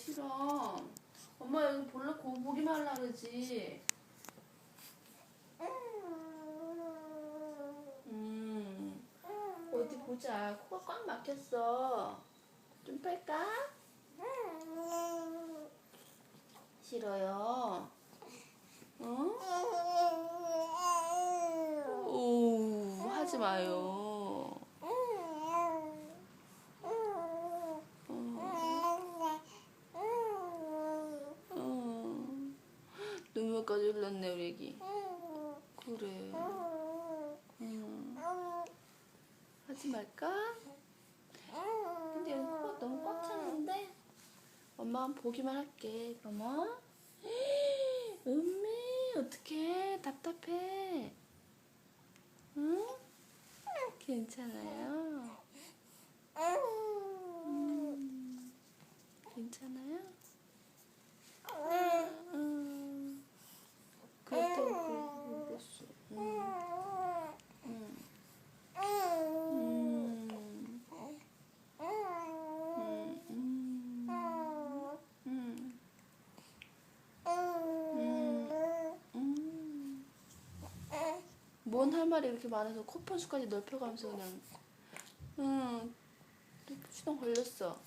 싫어. 엄마 여기 볼래 고 보기만 하려 그러지. 음. 어디 보자. 코가 꽉 막혔어. 좀 뺄까? 싫어요. 어? 오, 하지 마요. 어. 눈물까지 흘렀네, 우리 애기. 그래. 음. 하지 말까? 근데 여기 코가 너무 꽉 찼는데? 엄마 한 보기만 할게, 그러면. 음미, 어떡해. 답답해. 응? 괜찮아요? 음, 괜찮아요? 음, 그렇다고 그랬어. 음, 음, 음, 음, 음, 음, 음. 뭔 할 말이 이렇게 많아서 코펀수까지 넓혀가면서 그냥 응 시동 걸렸어